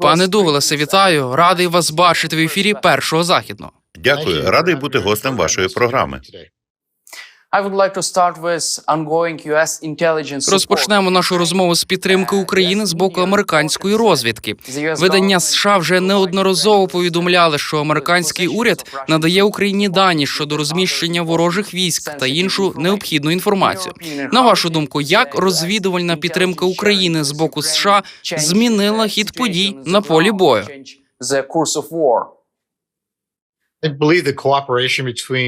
Пане Дугласе, вітаю. Радий вас бачити в ефірі першого західного. Дякую, радий бути гостем вашої програми. Розпочнемо нашу розмову з підтримки України з боку американської розвідки. Видання США вже неодноразово повідомляли, що американський уряд надає Україні дані щодо розміщення ворожих військ та іншу необхідну інформацію. На вашу думку, як розвідувальна підтримка України з боку США змінила хід подій на полі бою?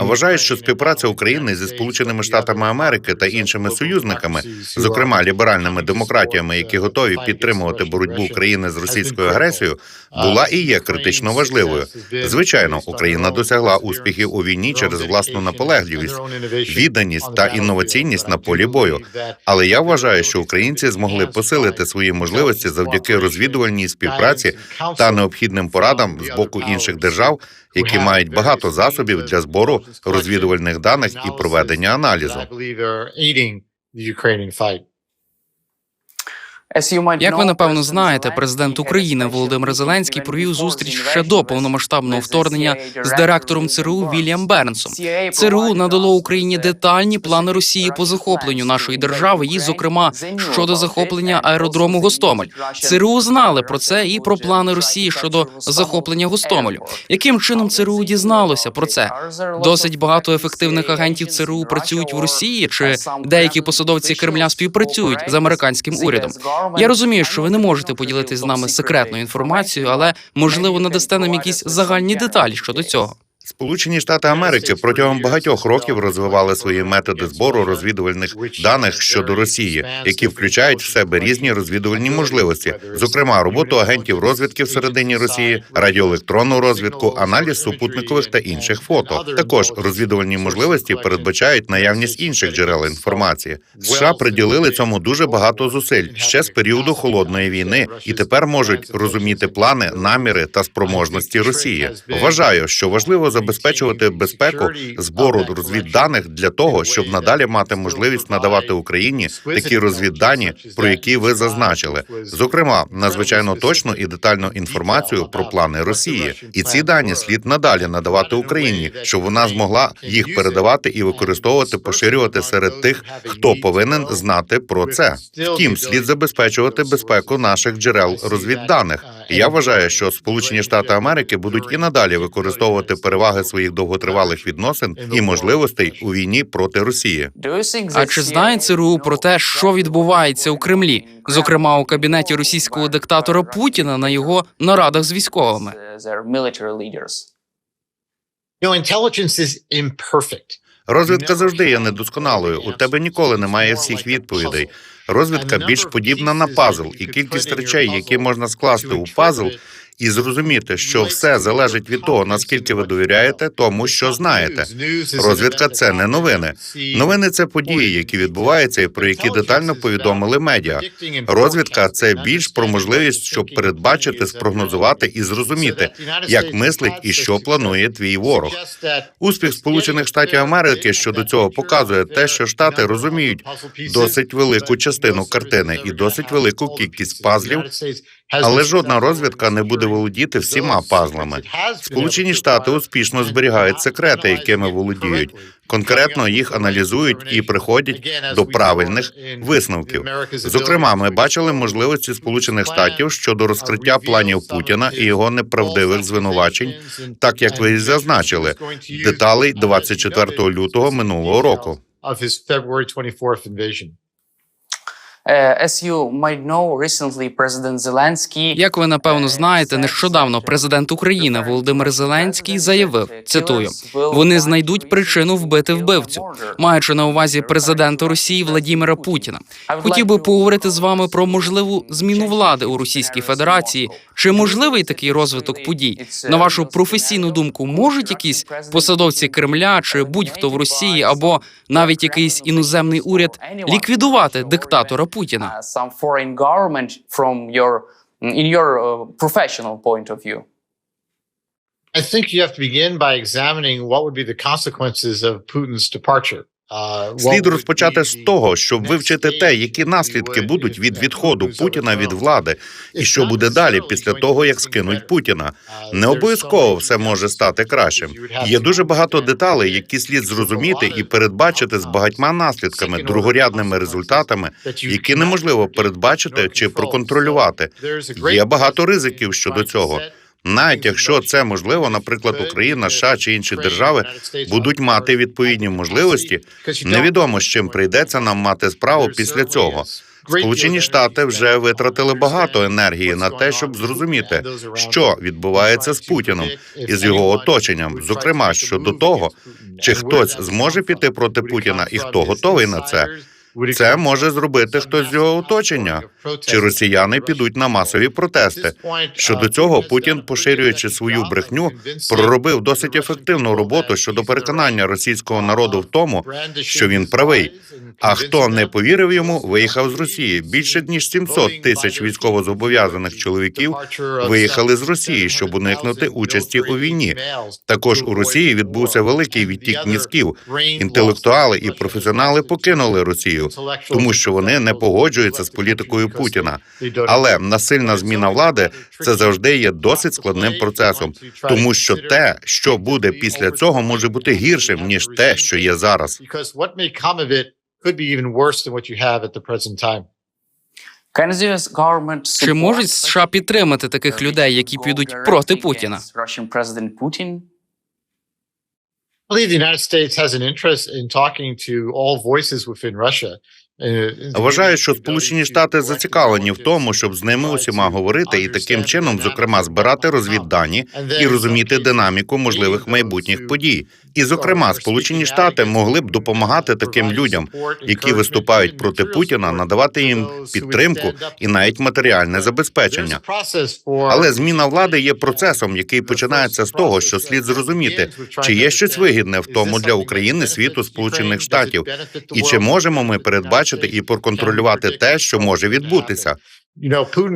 Вважаю, що співпраця України зі Сполученими Штатами Америки та іншими союзниками, зокрема ліберальними демократіями, які готові підтримувати боротьбу України з російською агресією, була і є критично важливою. Звичайно, Україна досягла успіхів у війні через власну наполегливість, відданість та інноваційність на полі бою. Але я вважаю, що українці змогли посилити свої можливості завдяки розвідувальній співпраці та необхідним порадам з боку інших держав, які мають багато засобів для збору розвідувальних даних і проведення аналізу. Як ви напевно знаєте, президент України Володимир Зеленський провів зустріч ще до повномасштабного вторгнення з директором ЦРУ Вільям Бернсом. ЦРУ надало Україні детальні плани Росії по захопленню нашої держави, і, зокрема, щодо захоплення аеродрому Гостомель. ЦРУ знали про це і про плани Росії щодо захоплення Гостомелю. Яким чином ЦРУ дізналося про це? Досить багато ефективних агентів ЦРУ працюють в Росії, чи деякі посадовці Кремля співпрацюють з американським урядом. Я розумію, що ви не можете поділити з нами секретною інформацією, але можливо надасте нам якісь загальні деталі щодо цього. Сполучені Штати Америки протягом багатьох років розвивали свої методи збору розвідувальних даних щодо Росії, які включають в себе різні розвідувальні можливості, зокрема роботу агентів розвідки всередині Росії, радіоелектронну розвідку, аналіз супутникових та інших фото. Також розвідувальні можливості передбачають наявність інших джерел інформації. США приділили цьому дуже багато зусиль ще з періоду холодної війни, і тепер можуть розуміти плани, наміри та спроможності Росії. Вважаю, що важливо забезпечувати безпеку збору розвідданих для того, щоб надалі мати можливість надавати Україні такі розвіддані, про які ви зазначили, зокрема надзвичайно точну і детальну інформацію про плани Росії. І ці дані слід надалі надавати Україні, щоб вона змогла їх передавати і використовувати, поширювати серед тих, хто повинен знати про це. Втім, слід забезпечувати безпеку наших джерел розвідданих. Я вважаю, що Сполучені Штати Америки будуть і надалі використовувати переваги своїх довготривалих відносин і можливостей у війні проти Росії. А чи знає ЦРУ про те, що відбувається у Кремлі, зокрема у кабінеті російського диктатора Путіна на його нарадах з військовими? Розвідка завжди є недосконалою. У тебе ніколи немає всіх відповідей. Розвідка більш подібна на пазл, і кількість речей, які можна скласти у пазл, і зрозуміти, що все залежить від того, наскільки ви довіряєте тому, що знаєте. Розвідка це не новини. Новини це події, які відбуваються, і про які детально повідомили медіа. Розвідка це більш про можливість, щоб передбачити, спрогнозувати і зрозуміти, як мислить і що планує твій ворог. Успіх Сполучених Штатів Америки щодо цього показує те, що штати розуміють досить велику частину картини і досить велику кількість пазлів, але жодна розвідка не буде володіти всіма пазлами. Сполучені Штати успішно зберігають секрети, якими володіють. Конкретно їх аналізують і приходять до правильних висновків. Зокрема, ми бачили можливості Сполучених Штатів щодо розкриття планів Путіна і його неправдивих звинувачень, так як ви і зазначили, деталей 24 лютого минулого року. Як ви напевно знаєте, нещодавно президент України Володимир Зеленський заявив: цитую: вони знайдуть причину вбити вбивцю, маючи на увазі президента Росії Владімира Путіна. Хотів би поговорити з вами про можливу зміну влади у Російській Федерації. Чи можливий такий розвиток подій? На вашу професійну думку, можуть якісь посадовці Кремля чи будь-хто в Росії або навіть якийсь іноземний уряд ліквідувати диктатора Путіна? Some foreign government from your in your uh, professional point of view? I think you have to begin by examining what would be the consequences of Putin's departure. Слід розпочати з того, щоб вивчити те, які наслідки будуть від відходу Путіна від влади, і що буде далі після того, як скинуть Путіна. Не обов'язково все може стати кращим. Є дуже багато деталей, які слід зрозуміти і передбачити з багатьма наслідками, другорядними результатами, які неможливо передбачити чи проконтролювати. Є багато ризиків щодо цього. Навіть якщо це можливо, наприклад, Україна, США чи інші держави будуть мати відповідні можливості. Невідомо з чим прийдеться нам мати справу після цього. Сполучені Штати вже витратили багато енергії на те, щоб зрозуміти, що відбувається з Путіном і з його оточенням, зокрема щодо того, чи хтось зможе піти проти Путіна і хто готовий на це. Це може зробити хтось з його оточення, чи росіяни підуть на масові протести. Щодо цього, Путін, поширюючи свою брехню, проробив досить ефективну роботу щодо переконання російського народу в тому, що він правий. А хто не повірив йому, виїхав з Росії. Більше ніж 700 тисяч військовозобов'язаних чоловіків виїхали з Росії, щоб уникнути участі у війні. Також у Росії відбувся великий відтік мізків. Інтелектуали і професіонали покинули Росію, тому що вони не погоджуються з політикою Путіна. Але насильна зміна влади це завжди є досить складним процесом, тому що те, що буде після цього, може бути гіршим ніж те, що є зараз. Чи можуть США підтримати таких людей, які підуть проти Путіна? I believe the United States has an interest in talking to all voices within Russia. Uh, Вважаю, що Сполучені Штати зацікавлені в тому, щоб з ними усіма говорити і таким чином, зокрема, збирати розвіддані і розуміти динаміку можливих майбутніх подій. І, зокрема, Сполучені Штати могли б допомагати таким людям, які виступають проти Путіна, надавати їм підтримку і навіть матеріальне забезпечення. Але зміна влади є процесом, який починається з того, що слід зрозуміти, чи є щось вигідне в тому для України, світу, Сполучених Штатів, і чи можемо ми передбачити і проконтролювати те, що може відбутися.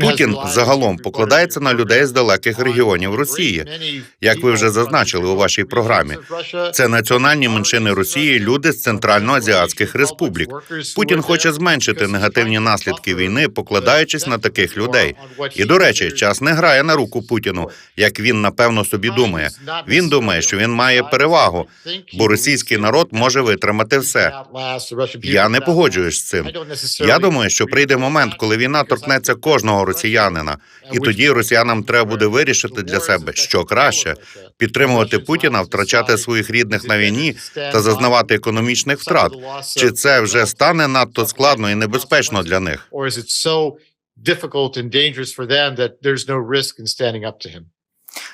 Путін загалом покладається на людей з далеких регіонів Росії, як ви вже зазначили у вашій програмі. Це національні меншини Росії, люди з центральноазіатських республік. Путін хоче зменшити негативні наслідки війни, покладаючись на таких людей. І до речі, час не грає на руку Путіну, як він напевно собі думає. Він думає, що він має перевагу, бо російський народ може витримати все. Я не погоджуюсь з цим. Я думаю, що прийде момент, коли війна торкнеться кожного росіянина, і тоді росіянам треба буде вирішити для себе, що краще підтримувати Путіна, втрачати своїх рідних на війні та зазнавати економічних втрат. Чи це вже стане надто складно і небезпечно для них? Difficult and dangerous for them that there's no risk in standing up to him? You also wrote a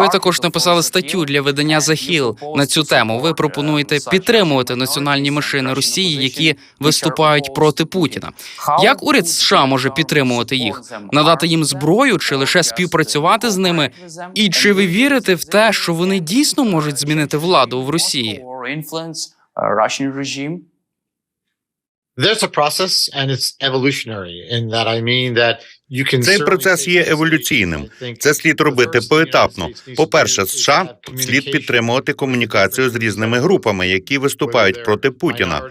Ви також написали статтю для видання propose на цю тему. Ви пропонуєте підтримувати національні and Росії, які виступають проти Путіна. Як уряд США може підтримувати їх? Надати їм зброю чи лише співпрацювати з ними? І чи ви вірите в те, що вони дійсно можуть змінити владу в Росії? There's a process and it's evolutionary in that I mean that you can Цей процес є еволюційним. Це слід робити поетапно. По-перше, США слід підтримувати комунікацію з різними групами, які виступають проти Путіна,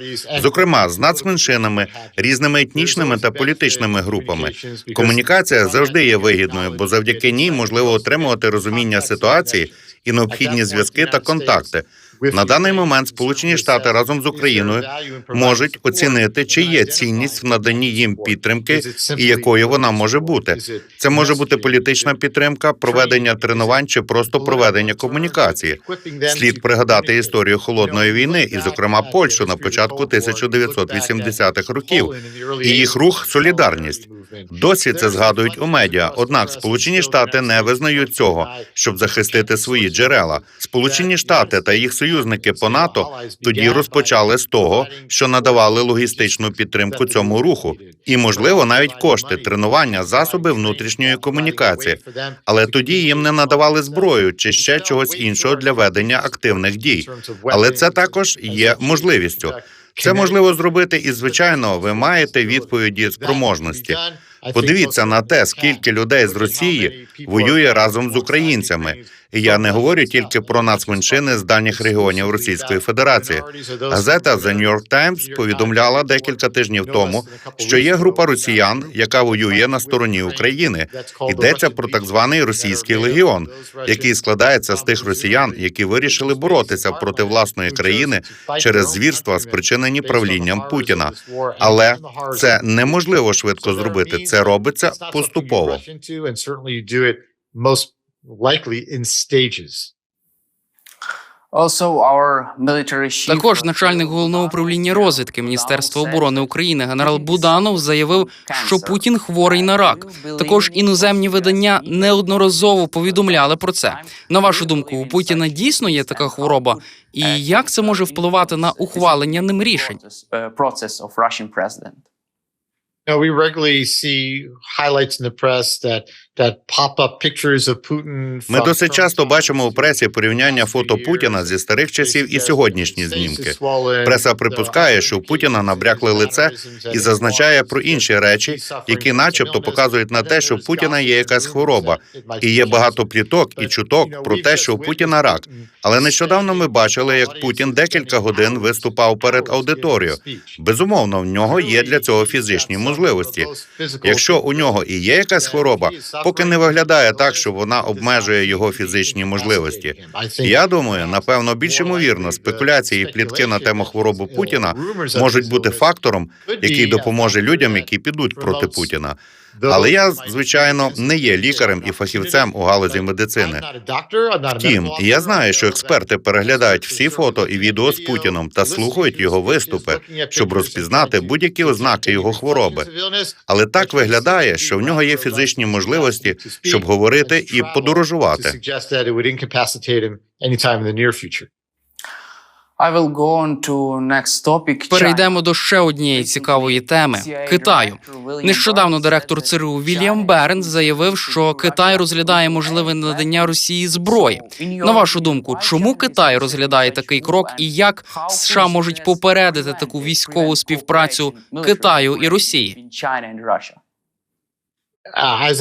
зокрема з нацменшинами, різними етнічними та політичними групами. Комунікація завжди є вигідною, бо завдяки ній можливо отримувати розуміння ситуації і необхідні зв'язки та контакти. На даний момент Сполучені Штати разом з Україною можуть оцінити, чи є цінність в наданні їм підтримки і якою вона може бути. Це може бути політична підтримка, проведення тренувань чи просто проведення комунікації. Слід пригадати історію холодної війни, і, зокрема, Польщу на початку 1980-х років і їх рух Солідарність. Досі це згадують у медіа. Однак Сполучені Штати не визнають цього, щоб захистити свої джерела. Сполучені Штати та їх союзники по НАТО тоді розпочали з того, що надавали логістичну підтримку цьому руху, і можливо навіть кошти, тренування, засоби внутрішньої комунікації. Але тоді їм не надавали зброю чи ще чогось іншого для ведення активних дій. Але це також є можливістю. Це можливо зробити, і звичайно, ви маєте відповіді спроможності. Подивіться на те, скільки людей з Росії воює разом з українцями. Я не говорю тільки про нацменшини з дальніх регіонів Російської Федерації. Газета The New York Times повідомляла декілька тижнів тому, що є група росіян, яка воює на стороні України. Йдеться про так званий російський легіон, який складається з тих росіян, які вирішили боротися проти власної країни через звірства, спричинені правлінням Путіна. Але це неможливо швидко зробити. Це робиться поступово. Likely in stages. Also, our military chief Також начальник головного управління розвідки Міністерства оборони України генерал Буданов заявив, що Путін хворий на рак. Також іноземні видання неодноразово повідомляли про це. На вашу думку, у Путіна дійсно є така хвороба, і як це може впливати на ухвалення ним рішень? uh, process of Russian president. You know, we regularly see highlights in the press that Ми досить часто бачимо у пресі порівняння фото Путіна зі старих часів і сьогоднішні знімки. Преса Преса припускає, що у Путіна набрякле лице і зазначає про інші речі, які, начебто, показують на те, що у Путіна є якась хвороба, і є багато пліток і чуток про те, що у Путіна рак. Але нещодавно ми бачили, як Путін декілька годин виступав перед аудиторією. Безумовно, в нього є для цього фізичні можливості. Якщо у нього і є якась хвороба, поки не виглядає так, що вона обмежує його фізичні можливості. Я думаю, напевно, більш ймовірно, спекуляції і плітки на тему хвороби Путіна можуть бути фактором, який допоможе людям, які підуть проти Путіна. Але я, звичайно, не є лікарем і фахівцем у галузі медицини. Втім, я знаю, що експерти переглядають всі фото і відео з Путіном та слухають його виступи, щоб розпізнати будь-які ознаки його хвороби. Але так виглядає, що в нього є фізичні можливості, щоб говорити і подорожувати. Перейдемо до ще однієї цікавої теми Китаю. Нещодавно директор ЦРУ Вільям Бернс заявив, що Китай розглядає можливе надання Росії зброї. На вашу думку, чому Китай розглядає такий крок, і як США можуть попередити таку військову співпрацю Китаю і Росії?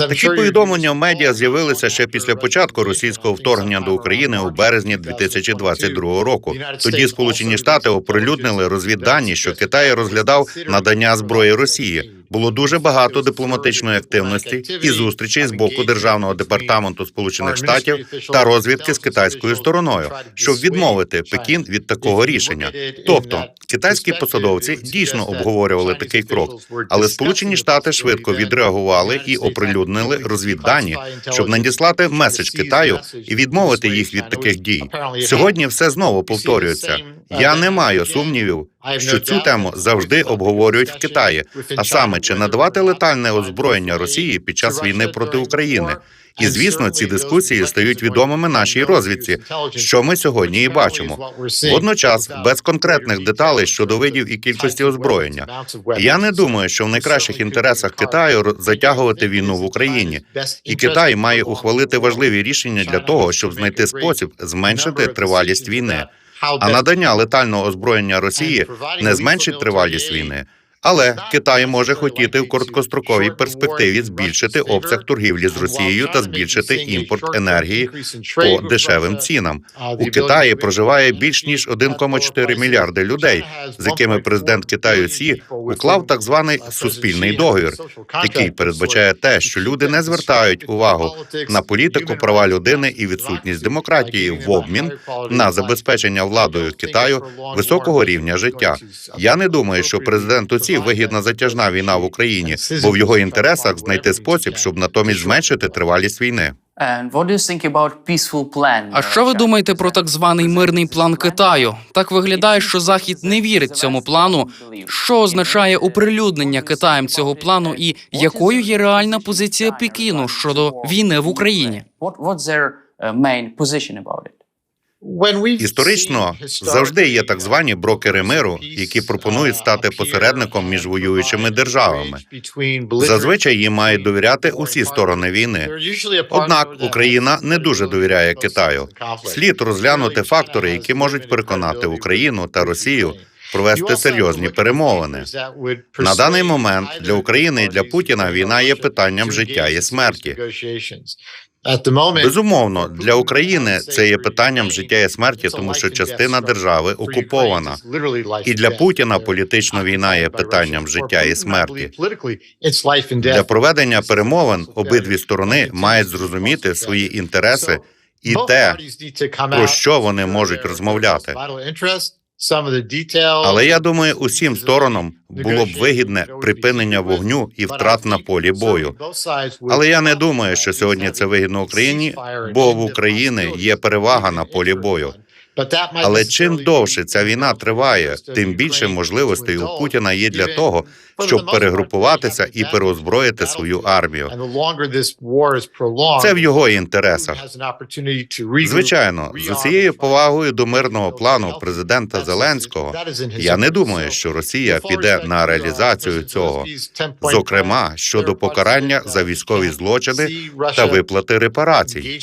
Такі повідомлення в медіа з'явилися ще після початку російського вторгнення до України у березні 2022 року. Тоді Сполучені Штати оприлюднили розвіддані, що Китай розглядав надання зброї Росії. Було дуже багато дипломатичної активності і зустрічей з боку державного департаменту Сполучених Штатів та розвідки з китайською стороною, щоб відмовити Пекін від такого рішення. Тобто китайські посадовці дійсно обговорювали такий крок, але Сполучені Штати швидко відреагували і оприлюднили розвіддані, щоб надіслати меседж Китаю і відмовити їх від таких дій. Сьогодні все знову повторюється. Я не маю сумнівів, що цю тему завжди обговорюють в Китаї, а саме чи надавати летальне озброєння Росії під час війни проти України. І звісно, ці дискусії стають відомими нашій розвідці, що ми сьогодні і бачимо. Водночас, без конкретних деталей щодо видів і кількості озброєння. Я не думаю, що в найкращих інтересах Китаю затягувати війну в Україні, і Китай має ухвалити важливі рішення для того, щоб знайти спосіб зменшити тривалість війни. А надання летального озброєння Росії не зменшить тривалість війни. Але Китай може хотіти в короткостроковій перспективі збільшити обсяг торгівлі з Росією та збільшити імпорт енергії по дешевим цінам. У Китаї проживає більш ніж 1,4 мільярди людей, з якими президент Китаю Сі уклав так званий суспільний договір, який передбачає те, що люди не звертають увагу на політику, права людини і відсутність демократії в обмін на забезпечення владою Китаю високого рівня життя. Я не думаю, що президенту Сі вигідна затяжна війна в Україні, бо в його інтересах знайти спосіб, щоб натомість зменшити тривалість війни. А що ви думаєте про так званий мирний план Китаю? Так виглядає, що Захід не вірить цьому плану. Що означає оприлюднення Китаєм цього плану, і якою є реальна позиція Пекіну щодо війни в Україні? Історично завжди є так звані брокери миру, які пропонують стати посередником між воюючими державами. Зазвичай їм мають довіряти усі сторони війни. Однак Україна не дуже довіряє Китаю. Слід розглянути фактори, які можуть переконати Україну та Росію провести серйозні перемовини. На даний момент для України і для Путіна війна є питанням життя і смерті. Безумовно, для України це є питанням життя і смерті, тому що частина держави окупована. І для Путіна політична війна є питанням життя і смерті. Для проведення перемовин обидві сторони мають зрозуміти свої інтереси і те, про що вони можуть розмовляти. Але я думаю, усім сторонам було б вигідне припинення вогню і втрат на полі бою. Але я не думаю, що сьогодні це вигідно Україні, бо в Україні є перевага на полі бою. Але чим довше ця війна триває, тим більше можливостей у Путіна є для того, щоб перегрупуватися і переозброїти свою армію. Це в його інтересах. Звичайно, з усією повагою до мирного плану президента Зеленського, я не думаю, що Росія піде на реалізацію цього, зокрема щодо покарання за військові злочини та виплати репарацій.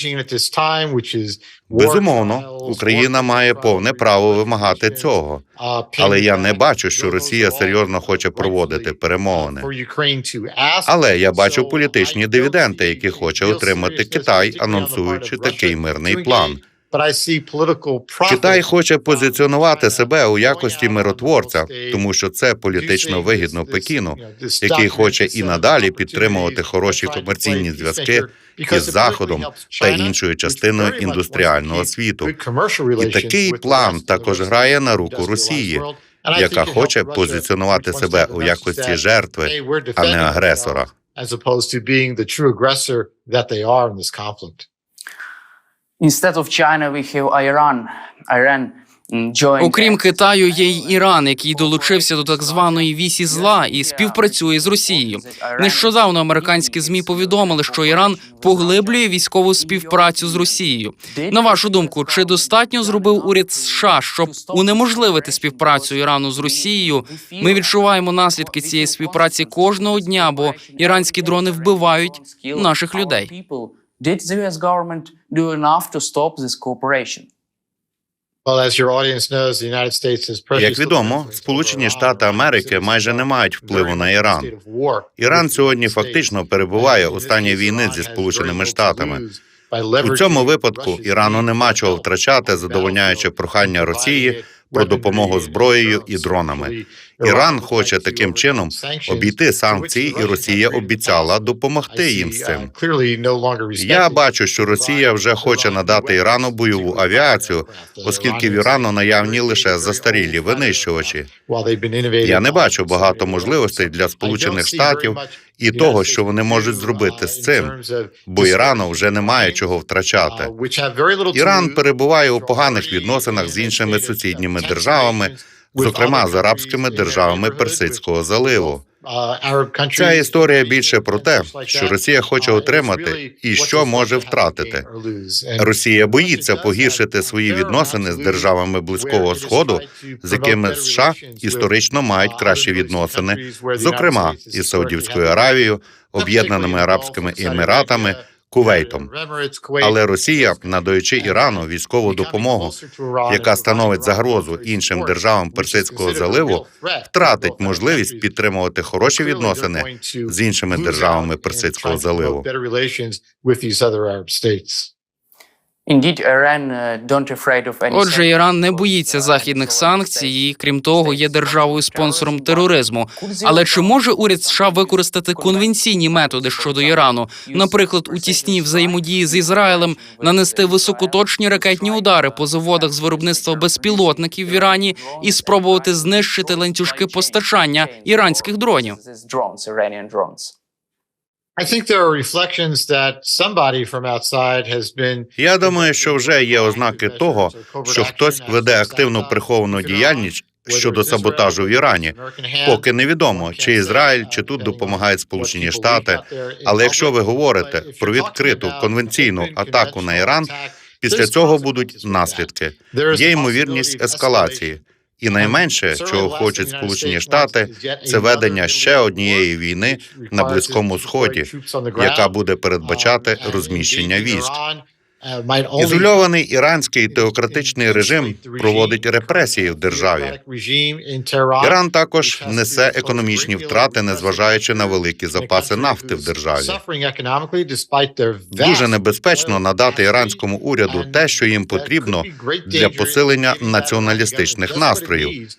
Безумовно, Україна має повне право вимагати цього, але я не бачу, що Росія серйозно хоче проводити перемовини. Але я бачу політичні дивіденди, які хоче отримати Китай, анонсуючи такий мирний план. Китай хоче позиціонувати себе у якості миротворця, тому що це політично вигідно Пекіну, який хоче і надалі підтримувати хороші комерційні зв'язки із Заходом та іншою частиною індустріального світу. І такий план також грає на руку Росії, яка хоче позиціонувати себе у якості жертви, а не агресора. as opposed to being the true aggressor that they are in this conflict. Instead of China, we have Iran. Iran mm. Окрім Китаю, є й Іран, який долучився до так званої вісі зла і співпрацює з Росією. Нещодавно американські змі повідомили, що Іран поглиблює військову співпрацю з Росією. На вашу думку, чи достатньо зробив уряд США, щоб унеможливити співпрацю Ірану з Росією? Ми відчуваємо наслідки цієї співпраці кожного дня, бо іранські дрони вбивають наших людей. Did the US government do enough to stop this cooperation? Як відомо, Сполучені Штати Америки майже не мають впливу на Іран. Іран сьогодні фактично перебуває у стані війни зі Сполученими Штатами. У цьому випадку Ірану нема чого втрачати, задовольняючи прохання Росії про допомогу зброєю і дронами. Іран хоче таким чином обійти санкції, і Росія обіцяла допомогти їм з цим. Я бачу, що Росія вже хоче надати Ірану бойову авіацію, оскільки в Ірану наявні лише застарілі винищувачі. Я не бачу багато можливостей для Сполучених Штатів і того, що вони можуть зробити з цим, бо Ірану вже немає чого втрачати. Іран перебуває у поганих відносинах з іншими сусідніми державами, зокрема з арабськими державами Персидського заливу. Ця історія більше про те, що Росія хоче отримати і що може втратити. Росія боїться погіршити свої відносини з державами близького сходу, з якими США історично мають кращі відносини, зокрема із Саудівською Аравією, Об'єднаними Арабськими Еміратами. Кувейтом, але Росія, надаючи Ірану військову допомогу, яка становить загрозу іншим державам Персидського заливу, втратить можливість підтримувати хороші відносини з іншими державами Персидського заливу. Отже, Іран не боїться західних санкцій, і крім того, є державою спонсором тероризму. Але чи може уряд США використати конвенційні методи щодо Ірану, наприклад, у тісній взаємодії з Ізраїлем, нанести високоточні ракетні удари по заводах з виробництва безпілотників в Ірані і спробувати знищити ланцюжки постачання іранських дронів? Я думаю, що вже є ознаки того, що хтось веде активну приховану діяльність щодо саботажу в Ірані. Поки невідомо, чи Ізраїль, чи тут допомагають Сполучені Штати. Але якщо ви говорите про відкриту конвенційну атаку на Іран, після цього будуть наслідки. Є ймовірність ескалації. І найменше, чого хочуть Сполучені Штати, це ведення ще однієї війни на близькому сході, яка буде передбачати розміщення військ. Uh, Ізольований іранський теократичний режим проводить репресії в державі. Іран також несе економічні втрати, незважаючи на великі запаси нафти в державі. Дуже небезпечно надати іранському уряду те, що їм потрібно для посилення націоналістичних настроїв.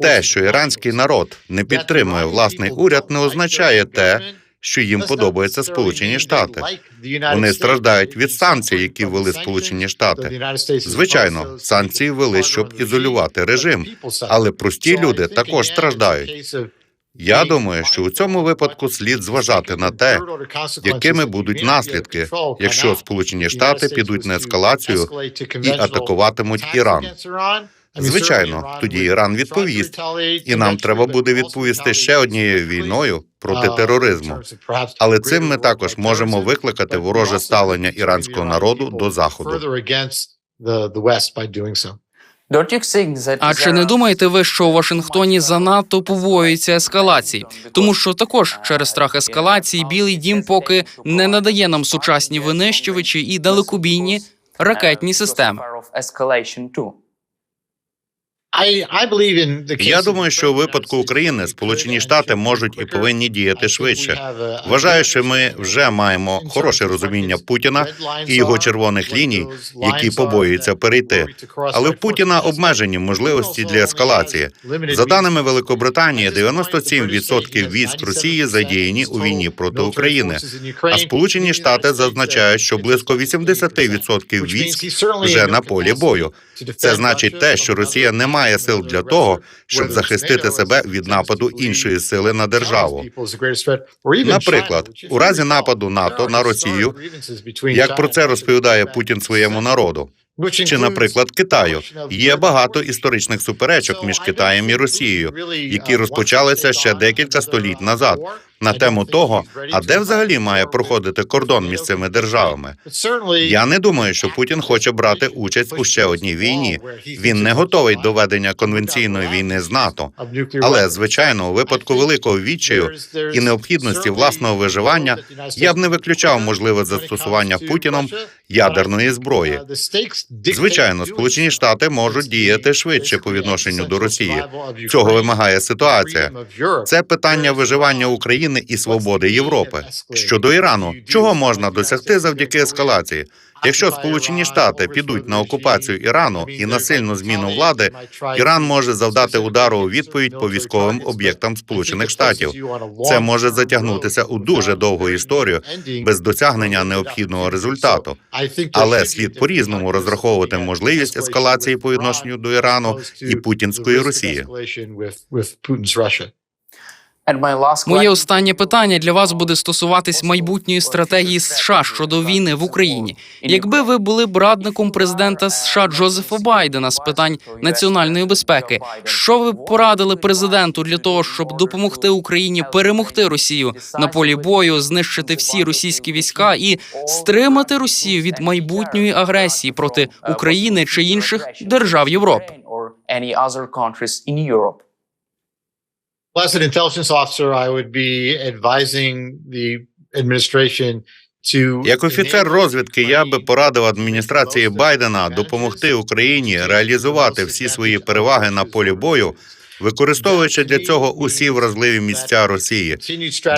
Те, що іранський народ не підтримує власний уряд, не означає те, що їм подобаються Сполучені Штати. Вони страждають від санкцій, які ввели Сполучені Штати. Звичайно, санкції ввели, щоб ізолювати режим, але прості люди також страждають. Я думаю, що у цьому випадку слід зважати на те, якими будуть наслідки, якщо Сполучені Штати підуть на ескалацію і атакуватимуть Іран. Звичайно, тоді Іран відповість, і нам треба буде відповісти ще однією війною проти тероризму. Але цим ми також можемо викликати вороже ставлення іранського народу до заходу. А чи не думаєте ви, що у Вашингтоні занадто повоюються ескалації? Тому що також через страх ескалації Білий Дім поки не надає нам сучасні винищувачі і далекобійні ракетні системи. Я думаю, що у випадку України Сполучені Штати можуть і повинні діяти швидше. Вважаю, що ми вже маємо хороше розуміння Путіна і його червоних ліній, які побоюються перейти. Але в Путіна обмежені можливості для ескалації. За даними Великобританії, 97% військ Росії задіяні у війні проти України. А Сполучені Штати зазначають, що близько 80% військ вже на полі бою. Це значить те, що Росія не має сил для того, щоб захистити себе від нападу іншої сили на державу. Наприклад, у разі нападу НАТО на Росію, Як про це розповідає Путін своєму народу? Чи, наприклад, Китаю є багато історичних суперечок між Китаєм і Росією, які розпочалися ще декілька століть назад, на тему того, а де взагалі має проходити кордон між цими державами. Я не думаю, що Путін хоче брати участь у ще одній війні. Він не готовий до ведення конвенційної війни з НАТО. Але звичайно, у випадку великого відчаю і необхідності власного виживання я б не виключав можливе застосування Путіном ядерної зброї. Звичайно, Сполучені Штати можуть діяти швидше по відношенню до Росії. Цього вимагає ситуація. Це питання виживання України і свободи Європи. Щодо Ірану, чого можна досягти завдяки ескалації? Якщо Сполучені Штати підуть на окупацію Ірану і насильну зміну влади, Іран може завдати удару у відповідь по військовим об'єктам Сполучених Штатів. Це може затягнутися у дуже довгу історію без досягнення необхідного результату. Але слід по різному розраховувати можливість ескалації по відношенню до Ірану і путінської Росії. Моє останнє питання для вас буде стосуватись майбутньої стратегії США щодо війни в Україні. Якби ви були б радником президента США Джозефа Байдена з питань національної безпеки, що ви б порадили президенту для того, щоб допомогти Україні перемогти Росію на полі бою, знищити всі російські війська і стримати Росію від майбутньої агресії проти України чи інших держав Європи? Europe? As an intelligence officer, I would be advising the administration Як офіцер розвідки, я би порадив адміністрації Байдена допомогти Україні реалізувати всі свої переваги на полі бою, використовуючи для цього усі вразливі місця Росії.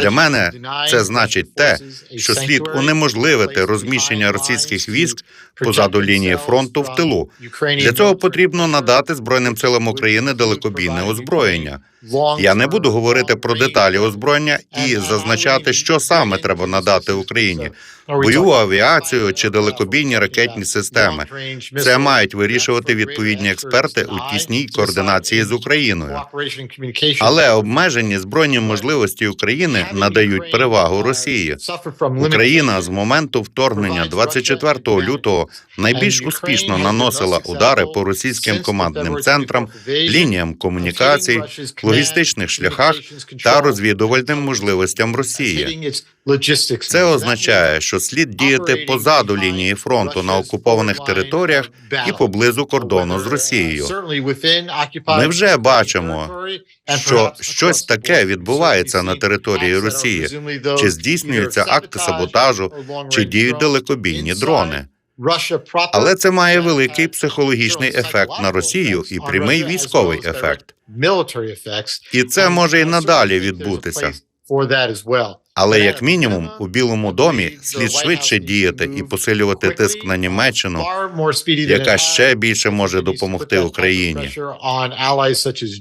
Для мене це значить те, що слід унеможливити розміщення російських військ позаду лінії фронту в тилу. Для цього потрібно надати збройним силам України далекобійне озброєння. Я не буду говорити про деталі озброєння і зазначати, що саме треба надати Україні бойову авіацію чи далекобійні ракетні системи. Це мають вирішувати відповідні експерти у тісній координації з Україною. Але обмежені збройні можливості України надають перевагу Росії. Україна з моменту вторгнення 24 лютого найбільш успішно наносила удари по російським командним центрам, лініям комунікацій, логістичних шляхах та розвідувальним можливостям Росії. Це означає, що слід діяти позаду лінії фронту на окупованих територіях і поблизу кордону з Росією. Ми вже бачимо, Що щось таке відбувається на території Росії, чи здійснюються акти саботажу, чи діють далекобійні дрони. Але це має великий психологічний ефект на Росію і прямий військовий ефект. І це може і надалі відбутися. Але як мінімум у Білому домі слід швидше діяти і посилювати тиск на Німеччину, яка ще більше може допомогти Україні.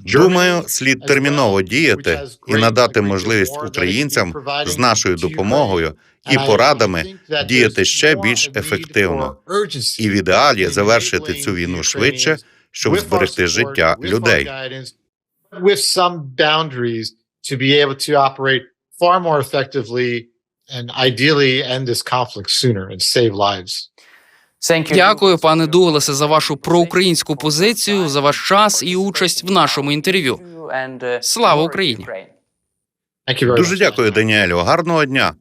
Думаю, слід терміново діяти і надати можливість українцям з нашою допомогою і порадами діяти ще більш ефективно. І в ідеалі завершити цю війну швидше, щоб зберегти життя людей. To be able to operate far more effectively and ideally end this conflict sooner and save lives. Thank you. Дякую, пане Дугласе, за вашу проукраїнську позицію, за ваш час і участь в нашому інтерв'ю. Uh, Слава Україні! Дуже дякую, Даніелю. Гарного дня.